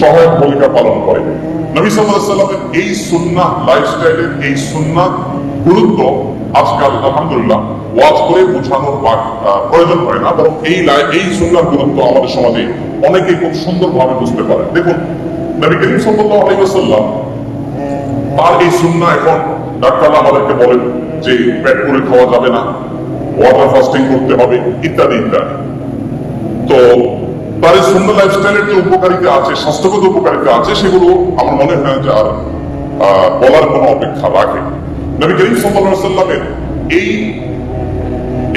সহায়ক ভূমিকা পালন করে। নবী সাল্লামের এই সুন্নাহ লাইফস্টাইলের এই সুন্নাহ গুরুত্ব আজকাল আলহামদুলিল্লাহ ওয়াজ করে বোঝানোর প্রয়োজন হয় না। বরং এই এই সুন্নাহর গুরুত্ব আমাদের সমাজে অনেকে খুব সুন্দরভাবে বুঝতে পারে। দেখুন, নবী করিম ওয়াসাল্লাম তার এই সুন্না এখন ডাক্তাররা আমাদেরকে বলেন যে পেট করে খাওয়া যাবে না ওয়াটার ফাস্টিং করতে হবে, ইত্যাদি ইত্যাদি। তো তার এই সুন্দর লাইফস্টাইলের যে উপকারিতা আছে, স্বাস্থ্যগত উপকারিতা আছে, সেগুলো আমার মনে হয় যে আর বলার কোনো অপেক্ষা রাখে নবী করিম সাল্লামের এই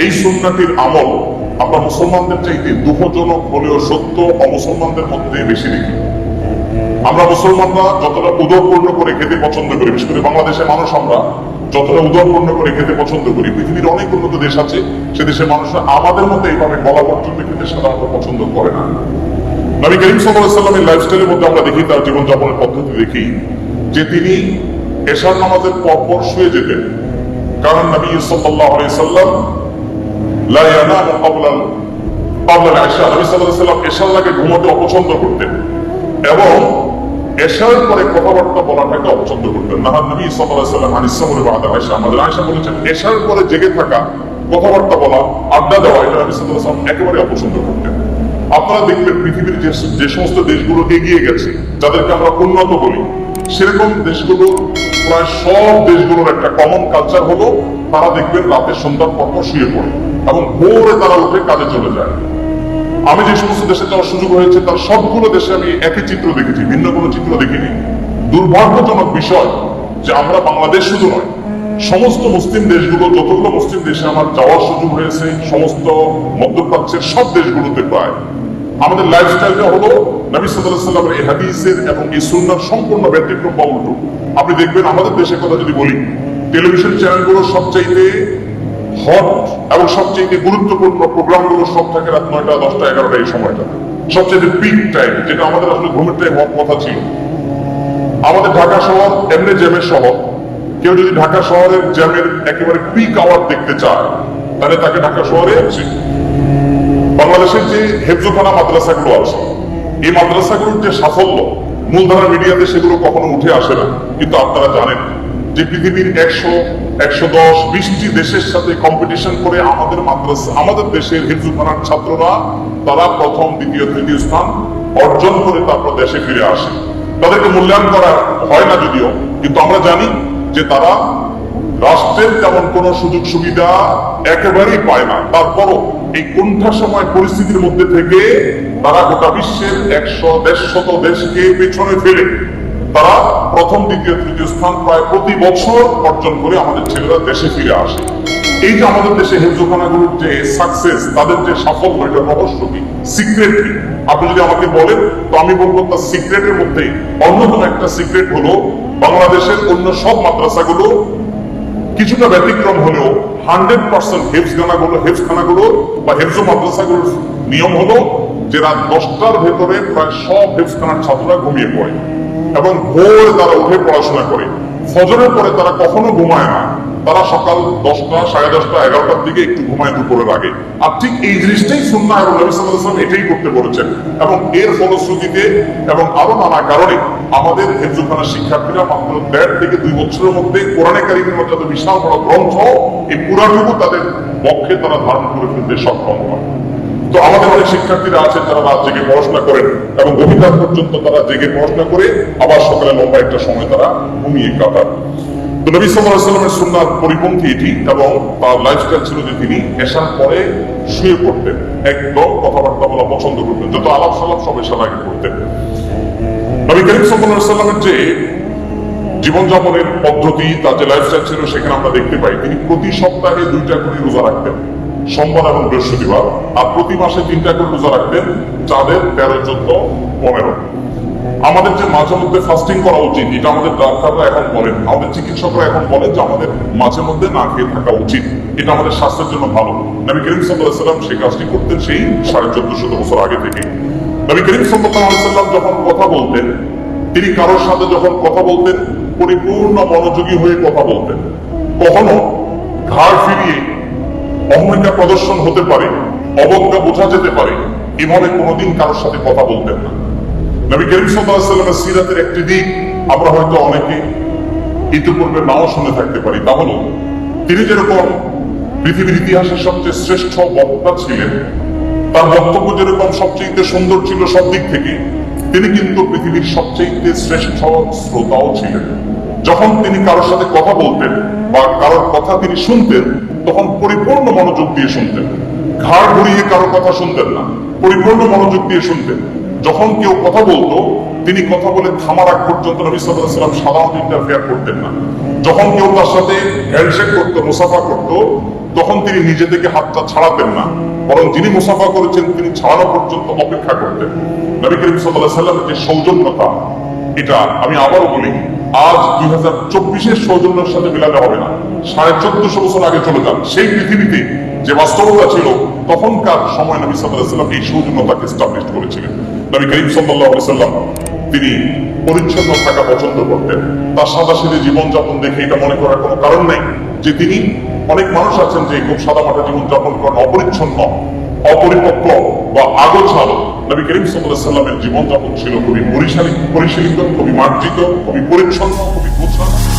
এই সুন্নাতির আমল আমরা মুসলমানদের চাইতে দুঃখজনক হলেও সত্য, অমুসলমানদের মধ্যে বেশি দেখি। আমরা মুসলমানরা যতটা উদরপূর্ণ করে খেতে পছন্দ করি, বিশেষ করে বাংলাদেশের মানুষ আমরা যতটা উদরপূর্ণ করে খেতে পছন্দ করি, পৃথিবীর অনেক উন্নত দেশ আছে, সে দেশের মানুষরা আমাদের মতো এইভাবে গলা পর্যন্ত খেতে সাধারণত পছন্দ করে না। নবী করিম সাল্লামের লাইফস্টাইলের মধ্যে আমরা দেখি, তার জীবনযাপনের পদ্ধতি দেখি, যে তিনি এশার নামাজের পর পর শুয়ে যেতেন। কারণ নবী সাল্লাহ সাল্লাম ঘুমাতে অপছন্দ করতেন। এবং এশার পরে কথাবার্তা বলাটাকে অপছন্দ করতেন নাহার আমাদের আয়েশা বলেছেন, এশার পরে জেগে থাকা কথাবার্তা বলা, আড্ডা দেওয়া, এটা নবী একেবারে অপছন্দ করতেন। আপনারা দেখবেন পৃথিবীর যে সমস্ত দেশগুলো এগিয়ে গেছে, যাদেরকে আমরা উন্নত বলি, সেরকম দেশগুলো, প্রায় সব দেশগুলোর একটা কমন কালচার হলো, তারা দেখবেন রাতে সন্ধ্যার পর শুয়ে পড়ে এবং ভোরে তারা উঠে কাজে চলে যায়। আমি যে সমস্ত দেশে যাওয়ার সুযোগ হয়েছে, তার সবগুলো দেশে আমি একই চিত্র দেখেছি, ভিন্ন কোনো চিত্র দেখিনি। দুর্ভাগ্যজনক বিষয় যে আমরা বাংলাদেশ শুধু নয়, সমস্ত মুসলিম দেশগুলো, যতগুলো মুসলিম দেশে আমার যাওয়ার সুযোগ হয়েছে, সমস্ত মধ্যপ্রাচ্যের সব দেশগুলোতে প্রায়। আমাদের লাইফস্টাইলটা হলো নবী সাল্লাল্লাহু সাল্লামের এই হাদিসের এবং এই সুন্নাহর সম্পূর্ণ ব্যতিক্রম বা উল্টো। আপনি দেখবেন আমাদের দেশের কথা যদি বলি টেলিভিশন চ্যানেলগুলো সবচাইতে হট এবং সবচেয়ে গুরুত্বপূর্ণ প্রোগ্রামগুলো সব থাকে রাত নয়টা, দশটা, এগারোটা এই সময়টা। সবচেয়ে পিক টাইম যেটা আমাদের আসলে ঘুমের টাইম হওয়ার কথা ছিল। আমাদের ঢাকা শহর এমনি জ্যামের শহর। কেউ যদি ঢাকা শহরের জ্যামের একেবারে পিক আওয়ার দেখতে চায়, তাহলে তাকে ঢাকা শহরে আছে বাংলাদেশের যে হেফজোখানা মাদ্রাসাগুলো আছে, এই মাদ্রাসাগুলোর যে সাফল্য, মূলধারা মিডিয়াতে সেগুলো কখনো উঠে আসে না, কিন্তু আপনারা জানেন। যে পৃথিবীর একশো একশো দশ, বিশটি দেশের সাথে কম্পিটিশন করে আমাদের মাদ্রাসা, আমাদের দেশের হেফজুখানার ছাত্ররা, তারা প্রথম, দ্বিতীয়, তৃতীয় স্থান অর্জন করে তারপর দেশে ফিরে আসে। তাদেরকে মূল্যায়ন করা হয় না যদিও, কিন্তু আমরা জানি যে তারা রাষ্ট্রের তেমন কোনো সুযোগ সুবিধা একেবারেই পায় না। তারপরও এই কোনটা সময় পরিস্থিতির মধ্যে থেকে তারা গোটা বিশ্বের একশো, দেড়শত দেশকে পেছনে ফেলে। তারা প্রথম দ্বিতীয়, তৃতীয় স্থান প্রায় প্রতি বছর অর্জন করে আমাদের ছেলেরা দেশে ফিরে আসে। এই যে আমাদের দেশে হেফজোখানাগুলোর যে সাকসেস তাদের যে সাফল্য, এটা রহস্য কি? সিক্রেট কি? আপনি যদি আমাকে বলেন, তো আমি বলব তার সিক্রেটের মধ্যে অন্যতম একটা সিক্রেট হলো বাংলাদেশের অন্য সব মাদ্রাসাগুলো কিছুটা ব্যতিক্রম হলেও হান্ড্রেড পার্সেন্ট হেফস গানাগুলো হেফস খানাগুলো বা হেফজো মাদ্রাসাগুলোর নিয়ম হলো, যে রাত দশটার ভেতরে প্রায় সব হেফস খানার ছাত্ররা ঘুমিয়ে পড়ে। এবং ভোরে তারা উঠে পড়াশোনা করে। ফজরের পরে তারা কখনো ঘুমায় না। তারা সকাল দশটা, সাড়ে দশটা, এগারোটার দিকে একটু ঘুমায় দুপুরের আগে আর ঠিক এই জিনিসটাই সুন্না এবং নবী ওয়াসাল্লাম এটাই করতে বলেছেন। এবং এর ফলশ্রুতিতে এবং আরও নানা কারণে আমাদের হেফজুখানা শিক্ষার্থীরা মাত্র দেড় থেকে দুই বছরের মধ্যে কোরআনে কারিমের এত বিশাল বড় গ্রন্থ, এই পুরাটুকু তাদের পক্ষে তারা ধারণ করে ফেলতে সক্ষম হয়। তো আমাদের অনেক শিক্ষার্থীরা আছেন যারা রাত জেগে পড়াশোনা করেন এবং গভীর রাত পর্যন্ত তারা জেগে পড়াশোনা করে আবার সকালে লম্বা একটা সময় তারা ঘুমিয়ে কাটান। তো নবী সাল্লামের পরিপন্থী এটি এবং তার লাইফস্টাইল ছিল যে তিনি এশার পরে শুয়ে পড়তেন, একদম কথাবার্তা বলা পছন্দ করতেন, যত আলাপ সালাপ সব এশার আগে করতেন। নবী করিম আলাইহি সাল্লামের যে জীবনযাপনের পদ্ধতি, তার যে লাইফস্টাইল ছিল, সেখানে আমরা দেখতে পাই তিনি প্রতি সপ্তাহে দুইটা করে রোজা রাখতেন। সোমবার এবং বৃহস্পতিবার, আর প্রতি মাসে তিনটা করে রোজা রাখতেন চাঁদের তেরো চোদ্দ পনেরো। আমাদের যে মাঝে মধ্যে ফাস্টিং করা উচিত, এটা আমাদের ডাক্তাররা এখন বলেন, আমাদের চিকিৎসকরা এখন বলেন যে আমাদের মাঝে মধ্যে না খেয়ে থাকা উচিত। এটা আমাদের স্বাস্থ্যের জন্য ভালো। নবী করিম সাল্লাহ সাল্লাম সেই কাজটি করতেন সেই সাড়ে চোদ্দ শত বছর আগে থেকে। নবী করিম সাল্লাম যখন কথা বলতেন, তিনি কারোর সাথে যখন কথা বলতেন, পরিপূর্ণ মনোযোগী হয়ে কথা বলতেন। কখনো ঘাড় ফিরিয়ে অহমিকা প্রদর্শন হতে পারে, অবজ্ঞা বোঝা যেতে পারে, এভাবে কোনোদিন কারোর সাথে কথা বলতেন না। নবী করিম সাল্লামের সিরাতের একটি দিক আমরা হয়তো অনেকে ইতিপূর্বে নাও শুনে থাকতে পারি, তা হলো, তিনি যেরকম পৃথিবীর ইতিহাসের সবচেয়ে শ্রেষ্ঠ বক্তা ছিলেন, তার বক্তব্য যেরকম সবচেয়ে সুন্দর ছিল সব দিক থেকে, তিনি কিন্তু পৃথিবীর সবচেয়ে শ্রেষ্ঠ শ্রোতাও ছিলেন। যখন তিনি কারোর সাথে কথা বলতেন বা কারোর কথা তিনি শুনতেন তখন পরিপূর্ণ মনোযোগ দিয়ে শুনতেন। ঘাড় ঘুরিয়ে কারও কথা শুনতেন না। পরিপূর্ণ মনোযোগ দিয়ে শুনতেন। যখন কেউ কথা বলতো, তিনি কথা বলে থামার আগ পর্যন্ত নবী সাল্লাম ইন্টারফেয়ার করতেন না। যখন কেউ তার সাথে হ্যান্ডশেক করতো, মুসাফা করতো, তখন তিনি নিজে থেকে হাতটা ছাড়াতেন না। বরং যিনি মুসাফা করেছেন, তিনি ছাড়ানো পর্যন্ত অপেক্ষা করতেন। নবী করিম আলাইহি সাল্লামের যে সৌজন্যতা, এটা আমি আবারও বলি আজ দুই হাজার চব্বিশের সৌজন্যের সাথে মেলানো হবে না। সাড়ে চোদ্দশো বছর আগে চলে যান। সেই পৃথিবীতে যে বাস্তবতা ছিল, তখনকার সময় নবী সাল্লাহ সাল্লাম এই সৌজন্যতাকে স্টাবলিশ করেছিলেন। নবী করিম সাল্লাহ সাল্লাম তিনি পরিচ্ছন্ন থাকা পছন্দ করতেন। তার সাদা সিধে জীবনযাপন দেখে এটা মনে করার কোনো কারণ নাই যে তিনি অনেক মানুষ আছেন যে খুব সাদা মাটা জীবনযাপন করেন, অপরিচ্ছন্ন। অপরিপক্ক বা আগোছালো। নবী করিম সাল্লাহ সাল্লামের জীবনযাপন ছিল খুবই পরিশীলিত, খুবই মার্জিত, খুবই পরিচ্ছন্ন, খুবই গোছানো।